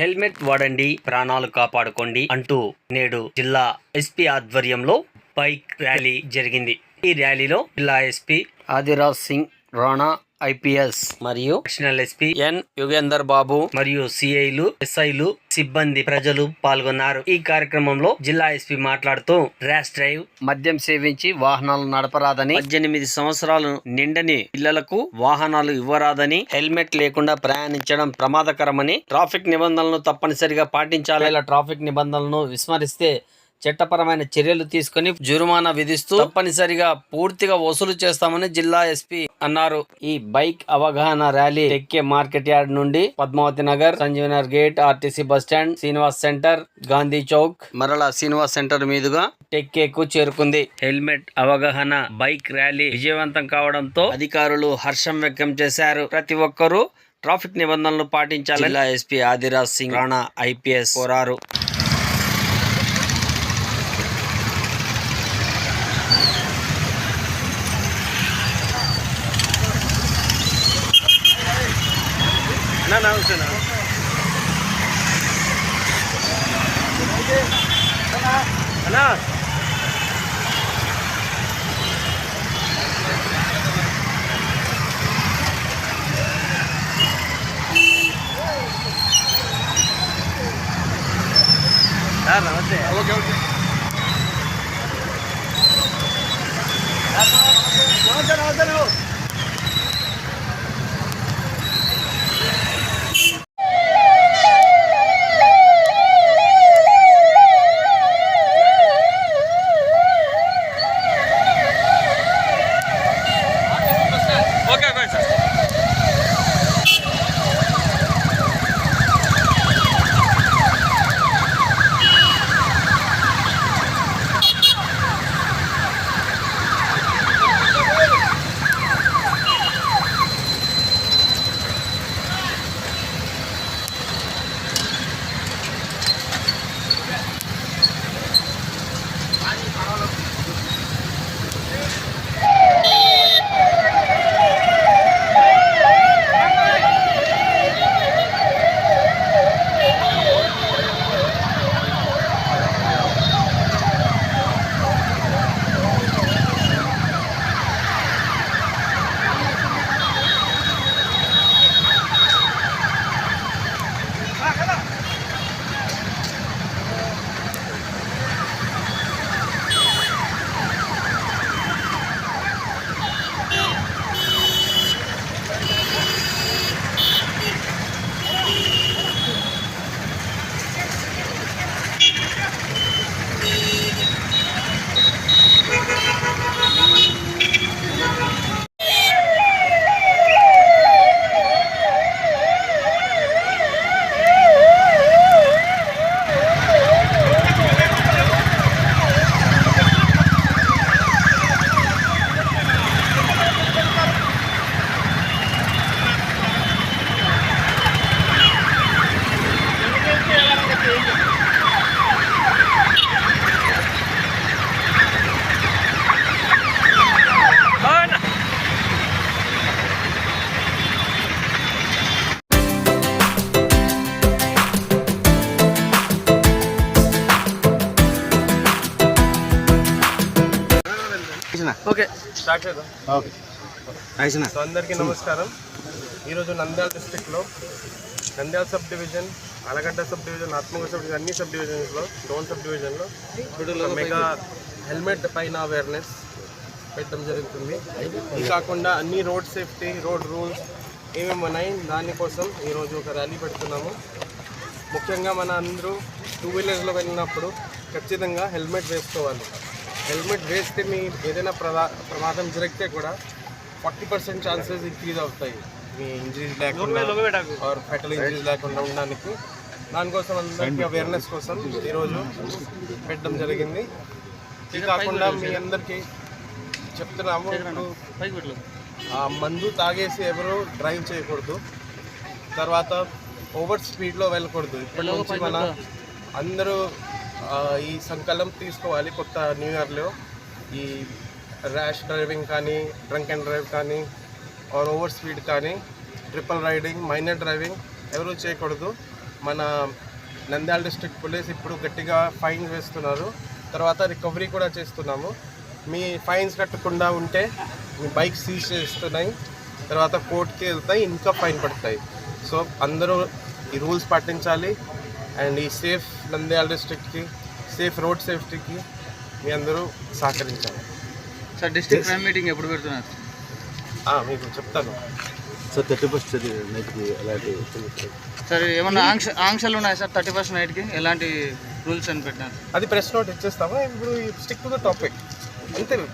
Helmet వాడండి ప్రాణాలు కాపాడుకోండి అంటూ నేడు జిల్లా ఎస్పీ ఆధ్వర్యంలో బైక్ ర్యాలీ జరిగింది. ఈ ర్యాలీలో జిల్లా ఎస్పీ ఆదిరాజ్ సింగ్ రాణా ఐపీఎస్ మరియు national SP N. Yugender Babu మరియు సిఐలు ఎస్ఐలు సిబ్బంది ప్రజలు పాల్గొన్నారు. ఈ కార్యక్రమంలో జిల్లా ఎస్పీ మాట్లాడుతూ ర్యాష్ డ్రైవ్ మద్యం సేవించి వాహనాలు నడపరాదని పద్దెనిమిది సంవత్సరాలు నిండని పిల్లలకు వాహనాలు ఇవ్వరాదని హెల్మెట్ లేకుండా ప్రయాణించడం ప్రమాదకరమని ట్రాఫిక్ నిబంధనలను తప్పనిసరిగా పాటించాలి. ఇలా ట్రాఫిక్ నిబంధనలను విస్మరిస్తే చట్టపరమైన చర్యలు తీసుకుని జురుమానా విధిస్తూ తప్పనిసరిగా పూర్తిగా వసూలు చేస్తామని జిల్లా ఎస్పీ అన్నారు. ఈ బైక్ అవగాహన ర్యాలీ టెక్కే మార్కెట్ యార్డ్ నుండి Padmavathi Nagar Sanjeevanagar gate RTC bus stand Srinivas centre Gandhi Chowk మరలా శ్రీనివాస్ సెంటర్ మీదుగా టెక్కేకు చేరుకుంది. హెల్మెట్ అవగాహన బైక్ ర్యాలీ విజయవంతం కావడంతో అధికారులు హర్షం వ్యక్తం చేశారు. ప్రతి ఒక్కరూ ట్రాఫిక్ నిబంధనలు పాటించాలి జిల్లా ఎస్పీ ఆదిరాజ్ సింగ్ రాణా ఐపీఎస్ కోరారు. আনা হচ্ছে না না ఓకే. స్టార్ట్ చేద్దాం. ఓకే. సో అందరికీ నమస్కారం. ఈరోజు నంద్యాల డిస్ట్రిక్ట్లో Nandyal sub division Allagadda sub division Atmaguda sub division అన్ని సబ్ డివిజన్స్లో డోన్ సబ్ డివిజన్లో మెగా హెల్మెట్ పైన అవేర్నెస్ పెట్టడం జరుగుతుంది. ఇది కాకుండా అన్ని రోడ్ సేఫ్టీ రోడ్ రూల్స్ ఏమేమి ఉన్నాయి దానికోసం ఈరోజు ఒక ర్యాలీ పెడుతున్నాము. ముఖ్యంగా మన అందరూ టూ వీలర్స్లో వెళ్ళినప్పుడు ఖచ్చితంగా హెల్మెట్ వేసుకోవాలి. హెల్మెట్ వేస్తే మీ ఏదైనా ప్రదా ప్రమాదం జరిగితే కూడా ఫార్టీ పర్సెంట్ ఛాన్సెస్ ఇంక్రీజ్ అవుతాయి. మీ ఇంజరీస్ లేకుండా ఆర్ ఫెటల్ ఇంజరీస్ లేకుండా ఉండడానికి. దానికోసం అందరికీ అవేర్నెస్ కోసం ఈరోజు పెట్టడం జరిగింది. ఇది కాకుండా మీ అందరికీ చెప్తున్నాము ఇప్పుడు ఆ, మందు తాగేసి ఎవరు డ్రైవ్ చేయకూడదు. తర్వాత ఓవర్ స్పీడ్లో వెళ్ళకూడదు. ఇప్పటి నుంచి మన అందరూ ఈ సంకల్పం తీసుకోవాలి కొత్త న్యూ ఇయర్లో ఈ ర్యాష్ డ్రైవింగ్ కానీ డ్రంక్ అండ్ డ్రైవ్ కానీ ఆర్ ఓవర్ స్పీడ్ కానీ ట్రిపుల్ రైడింగ్ మైనర్ డ్రైవింగ్ ఎవరు చేయకూడదు. మన నంద్యాల డిస్ట్రిక్ట్ పోలీస్ ఇప్పుడు గట్టిగా ఫైన్స్ వేస్తున్నారు. తర్వాత రికవరీ కూడా చేస్తున్నాము. మీ ఫైన్స్ కట్టకుండా ఉంటే మీ బైక్ సీజ్ చేస్తున్నాయి. తర్వాత కోర్టుకి వెళ్తాయి ఇంకా ఫైన్ పడతాయి. సో అందరూ ఈ రూల్స్ పాటించాలి. అండ్ ఈ సేఫ్ నంద్యాల డిస్ట్రిక్ట్కి సేఫ్ రోడ్ సేఫ్టీకి మీ అందరూ సహకరించాలి. సార్ డిస్ట్రిక్ట్ క్రైమ్ మీటింగ్ ఎప్పుడు పెడుతున్నారు? ఆ, మీకు చెప్తాను. సార్ థర్టీ ఫస్ట్ నైట్కి అలాంటి సార్ ఏమన్నా ఆంక్ష ఆంక్షలు ఉన్నాయి సార్ థర్టీ ఫస్ట్ నైట్కి? ఎలాంటి రూల్స్ అని పెట్టినారు? అది ప్రెస్ నోట్ ఇచ్చేస్తాము? ఇప్పుడు స్టిక్ టు ద టాపిక్. అంతే.